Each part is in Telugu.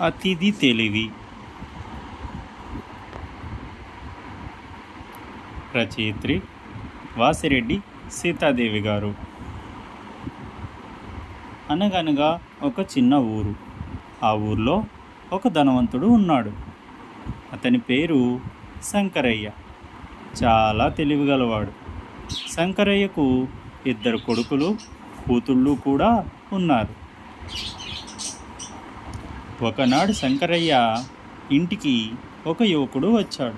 అతిథి తెలివి. రచయిత్రి వాసిరెడ్డి సీతాదేవి గారు. అనగనగా ఒక చిన్న ఊరు. ఆ ఊర్లో ఒక ధనవంతుడు ఉన్నాడు. అతని పేరు శంకరయ్య. చాలా తెలివిగలవాడు. శంకరయ్యకు ఇద్దరు కొడుకులు కూతుళ్ళు కూడా ఉన్నారు. ఒకనాడు శంకరయ్య ఇంటికి ఒక యువకుడు వచ్చాడు.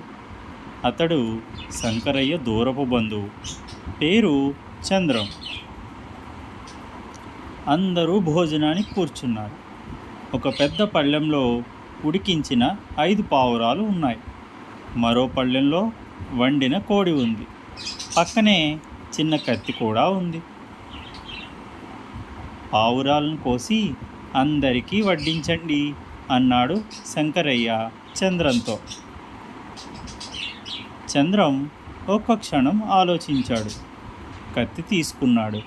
అతడు శంకరయ్య దూరపు బంధువు పేరు చంద్రం. అందరూ భోజనానికి కూర్చున్నారు. ఒక పెద్ద పళ్ళెంలో ఉడికించిన ఐదు పావురాలు ఉన్నాయి. మరో పళ్ళెంలో వండిన కోడి ఉంది. పక్కనే చిన్న కత్తి కూడా ఉంది. పావురాలను కోసి అందరికీ వడ్డించండి అన్నాడు శంకరయ్య చంద్రంతో. చంద్రం ఒక్క క్షణం ఆలోచించాడు. కత్తి తీసుకున్నాడు.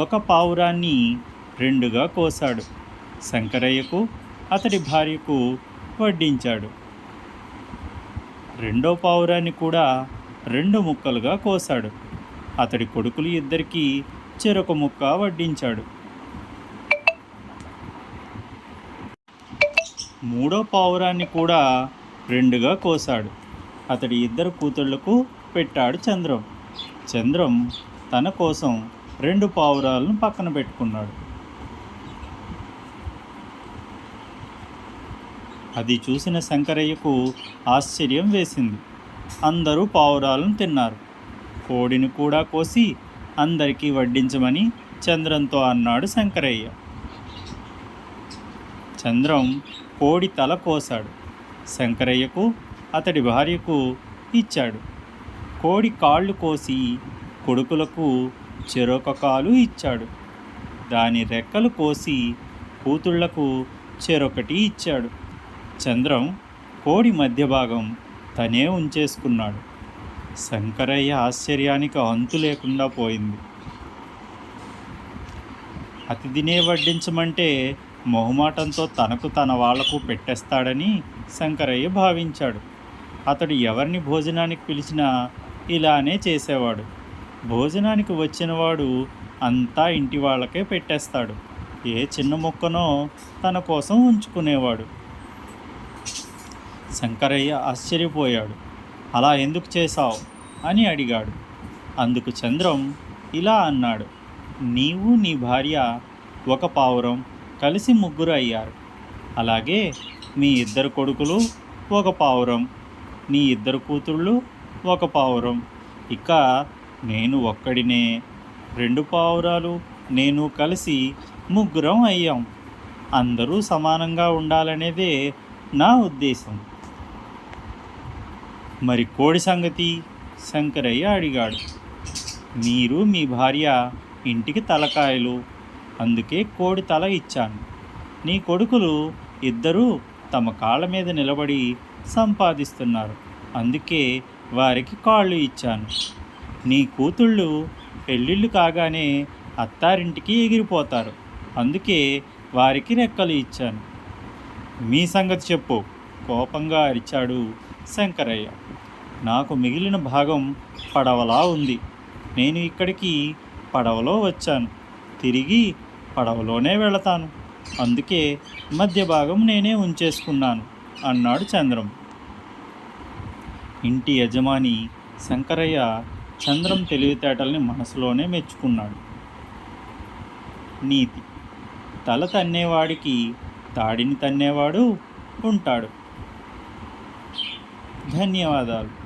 ఒక పావురాన్ని రెండుగా కోసాడు. శంకరయ్యకు అతడి భార్యకు వడ్డించాడు. రెండో పావురాన్ని కూడా రెండు ముక్కలుగా కోసాడు. అతడి కొడుకులు ఇద్దరికీ చెరొక ముక్క వడ్డించాడు. మూడో పావురాన్ని కూడా రెండుగా కోసాడు. అతడి ఇద్దరు కూతుళ్ళకు పెట్టాడు చంద్రం. చంద్రం తన కోసం రెండు పావురాలను పక్కన పెట్టుకున్నాడు. అది చూసిన శంకరయ్యకు ఆశ్చర్యం వేసింది. అందరూ పావురాలను తిన్నారు. కోడిని కూడా కోసి అందరికీ వడ్డించమని చంద్రంతో అన్నాడు శంకరయ్య. చంద్రం కోడి తల కోసాడు. శంకరయ్యకు అతడి భార్యకు ఇచ్చాడు. కోడి కాళ్ళు కోసి కొడుకులకు చెరొక కాలు ఇచ్చాడు. దాని రెక్కలు కోసి కూతుళ్ళకు చెరొకటి ఇచ్చాడు. చంద్రం కోడి మధ్య భాగం తనే ఉంచేసుకున్నాడు. శంకరయ్య ఆశ్చర్యానికి అంతు లేకుండా పోయింది. అతిథినే వడ్డించమంటే మొహమాటంతో తనకు తన వాళ్ళకు పెట్టేస్తాడని శంకరయ్య భావించాడు. అతడు ఎవరిని భోజనానికి పిలిచినా ఇలానే చేసేవాడు. భోజనానికి వచ్చినవాడు అంతా ఇంటి వాళ్ళకే పెట్టేస్తాడు. ఏ చిన్న మొక్కనో తన కోసం ఉంచుకునేవాడు. శంకరయ్య ఆశ్చర్యపోయాడు. అలా ఎందుకు చేశావు? అని అడిగాడు. అందుకు చంద్రం ఇలా అన్నాడు. నీవు నీ భార్య ఒక పావురం కలిసి ముగ్గురు అయ్యారు. అలాగే మీ ఇద్దరు కొడుకులు ఒక పావురం నీ ఇద్దరు కూతుళ్ళు ఒక పావురం. ఇక నేను ఒక్కడినే రెండు పావురాలు నేను కలిసి ముగ్గురం అయ్యాం. అందరూ సమానంగా ఉండాలనేదే నా ఉద్దేశం. మరి కోడి సంగతి? శంకరయ్య అడిగాడు. మీరు మీ భార్య ఇంటికి తలకాయలు అందుకే కోడి తల ఇచ్చాను. నీ కొడుకులు ఇద్దరూ తమ కాళ్ళ మీద నిలబడి సంపాదిస్తున్నారు. అందుకే వారికి కాళ్ళు ఇచ్చాను. నీ కూతుళ్ళు పెళ్ళిళ్ళు కాగానే అత్తారింటికి ఎగిరిపోతారు. అందుకే వారికి రెక్కలు ఇచ్చాను. మీ సంగతి చెప్పు కోపంగా అరిచాడు శంకరయ్య. నాకు మిగిలిన భాగం పడవలా ఉంది. నేను ఇక్కడికి పడవలో వచ్చాను. తిరిగి పడవలోనే వెళతాను. అందుకే మధ్య భాగం నేనే ఉంచేసుకున్నాను అన్నాడు చంద్రం. ఇంటి యజమాని శంకరయ్య చంద్రం తెలివితేటల్ని మనసులోనే మెచ్చుకున్నాడు. నీతి తల తన్నేవాడికి తాడిని తన్నేవాడు ఉంటాడు. ధన్యవాదాలు.